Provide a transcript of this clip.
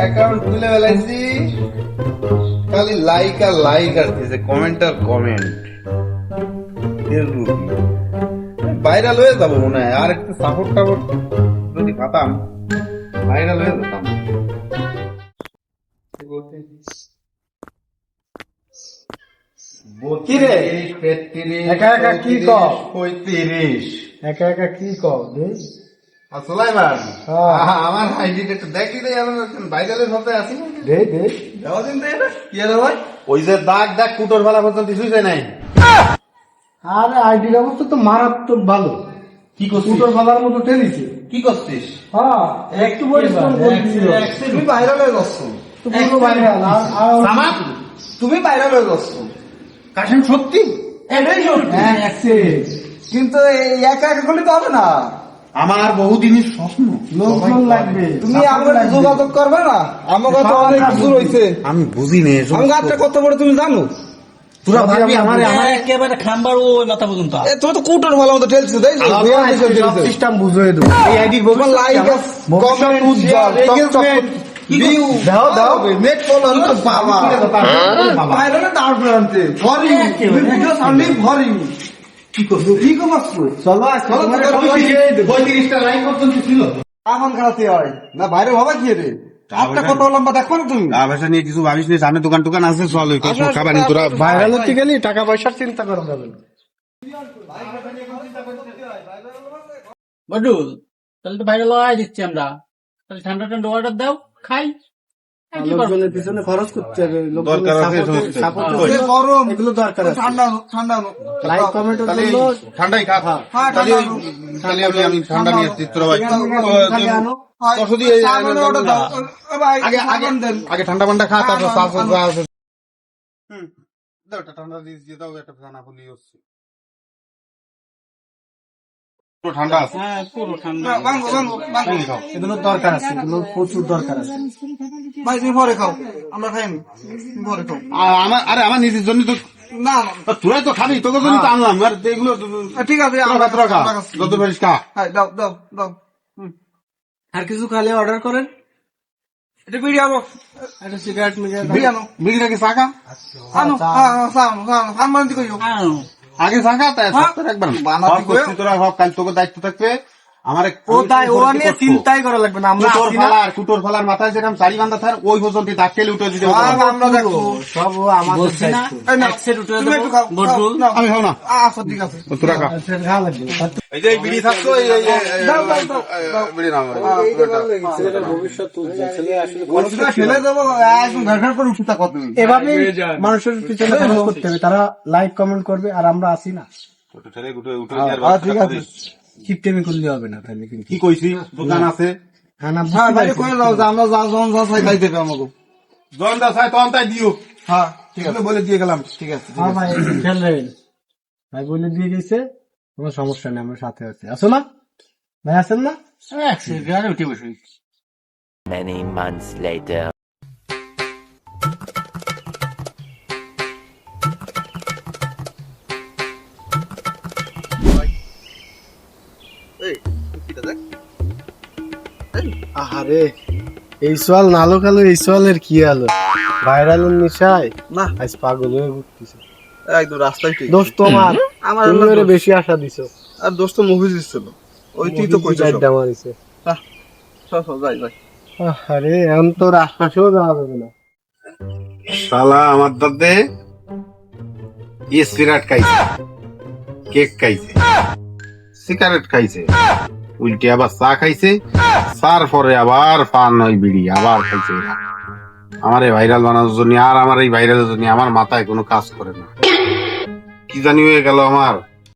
Account খুলে ফেলাইছি খালি লাইক আর লাইক আসতেছে কমেন্ট আর কমেন্ট ভাইরাল হয়ে যাব মনে হয়। আর একটু সাপোর্ট টাপোর্ট যদি পাতাম ভাইরাল হয়ে যেতাম। একা একা কি কও? পঁয়ত্রিশ। একা একা কি আর সুলাইমান হ্যাঁ। আমার আইডিটা একটু দেখি দেই আমার ভাইরালের সাথে আছি না দেই দেই। দিন তো কি হলো ভাই? ওই যে দাগ দাগ কুটোর বেলা পর্যন্ত কিছুই যায় নাই। আরে আইডির অবস্থা তো মারাত্মক ভালো। কি করছিস? দুটোর ফালার মতো টেলিছে কি করছিস? হ্যাঁ একটু পরিশ্রম করছিল। তুমি ভাইরাল হয়ে যাচ্ছ। তো ভাইরাল আর আর সামাদ তুমি ভাইরাল হয়ে যাচ্ছ। কাশেম সত্যি? এটাই সত্যি। হ্যাঁ কিন্তু এই একা একা করলে তো হবে না। আমার বহুদিনের স্বপ্ন। লোকজন লাগবে তুমি আমার যোগাযোগ করবে না? আমার কথা অনেক কিছু রয়েছে। আমি বুঝি নে আমি গাছটা কত বড় তুমি জানো? তোরা ভাবি আমার আমার একেবারে খাম্বার ওই মাথা পর্যন্ত। এ তুমি তো কুটোর ভালো মতো ঠেলছো তাই না? বিয়ার দিছে ঠেলছো। সিস্টেম বুঝিয়ে দেবো। এই আইডির তোমার like comment Ujjwal engagement, view দাও, দাও। নেট ফলোয়ার তো বাবা। বাইরে তারপরে আনতে ভরি। ভিডিও সামনে ভরি। কি করছ? কি করছ? চলো চলো, তোমার চলো, সবই চলো। শিখিয়ে দেবো। পঁয়ত্রিশটা লাইক পর্যন্ত ছিল। আমার খাতে হয় না বাইরে ভাবা কি রে একটা কত লম্বা দেখো না তুমি? আবেশা নিয়ে কিছু ভাবিস নি সামনে দোকান টোকান আছে চল ওই তোরা ভাইরাল হতে গেলে টাকা পয়সার চিন্তা করা যাবে না। বডুল তাহলে তো বাইরে লড়াই দিচ্ছি আমরা। তাহলে ঠান্ডা ঠান্ডা অর্ডার দাও খাই? লোকজনের পিছনে খরচ করতে হবে দরকার আছে লোকজনের গরম এগুলো দরকার ঠান্ডা লাইক ঠান্ডাই খা হ্যাঁ, আমি নিয়ে ভাই হয়। আগে ঠান্ডা পান্ডা খা তারপর ঠান্ডা দিয়ে দিয়ে দাও একটা ফুলি হচ্ছে। পুরো ঠান্ডা আছে হ্যাঁ পুরো ঠান্ডা না, ভাঙো, ভাঙো, ভাঙো। পানি খাও এগুলো দরকার আছে এগুলো প্রচুর দরকার আছে ভাই তুমি পরে খাও আমরা খাইনি পরে খাও আর আমার আরে আমার নিজের জন্য তো না না, তো খাবি তোকে জন্য তো আনলাম আর এগুলো ঠিক আছে আমরা তোরা খা যত পারিস খা হ্যাঁ, দাও দাও দাও আর কিছু খালে অর্ডার করেন এটা বিড়ি আনো একটা সিগারেট মিগারেট বিড়ি আনো বিড়িটা কি আনো হ্যাঁ, হ্যাঁ। আগে চাকা তাই হ্যাঁ। করছি তোরা কাল তোকে দায়িত্ব থাকবে আমার এক- ও তাই ও আমি নিয়ে চিন্তাই করা লাগবে না আমরা কুটোর ফালার কুটোর ফালার মাথায় যেরকম চারি বান্ধা থার ওই পর্যন্ত উঠে দিতে আমরা দেখো সব আমাদের। আমি খাও না। আচ্ছা ঠিক আছে। তোরা খা। এই যে বিড়ি এই। বিড়ি ভবিষ্যৎ ফেলে দেবো একদম ঘাট করে এভাবে মানুষের পিছনে করতে হবে। তারা লাইক কমেন্ট করবে আর আমরা আসি না। ঠিক আছে। কিপটেমি করলে হবে না তাহলে কিন্তু। কি কইছি? দোকান আছে? হ্যাঁ না হ্যাঁ বুঝতে ভাই করে দাও যে আমরা যা জন যা চাই দেবে আমাকে। জন দা চাই তখন তাই দিও। হ্যাঁ ঠিক আছে। বলে দিয়ে গেলাম। ঠিক আছে হ্যাঁ ভাই খেয়াল ভাই বলে দিয়ে গেছে কোনো সমস্যা নেই আমরা সাথে আছি। আসো না? ভাই আছেন না? এক সেকেন্ড উঠে বসে। Many months later. আহারে এই সোয়াল নালো কালো এই সোয়ালের কি আলো? ভাইরালের নিশায়? না। আজ পাগল হয়ে ঘুরতেছে। একদম রাস্তায় ঠিক। দোস্ত তোমার আমার ওরে দোষ। বেশি আশা দিছো। আর দোস্ত মুভি দিচ্ছিল ওই তুই তো কইছিস আড্ডা মারিছে যাই যাই। আরে এখন তোর আশপাশেও যাওয়া যাবে না। শালা আমার দাদে ইয়ে সিগারেট খাইছে। কেক খাইছে। সিগারেট খাইছে। উল্টে আবার চা খাইছে, চার পরে আবার পান হয় বিড়ি, আবার খাইছে আমার এই ভাইরাল বানানোর জন্য, আর আমার এই ভাইরালের জন্য আমার মাথায় কোনো কাজ করে না। কি জানি হয়ে গেল আমার।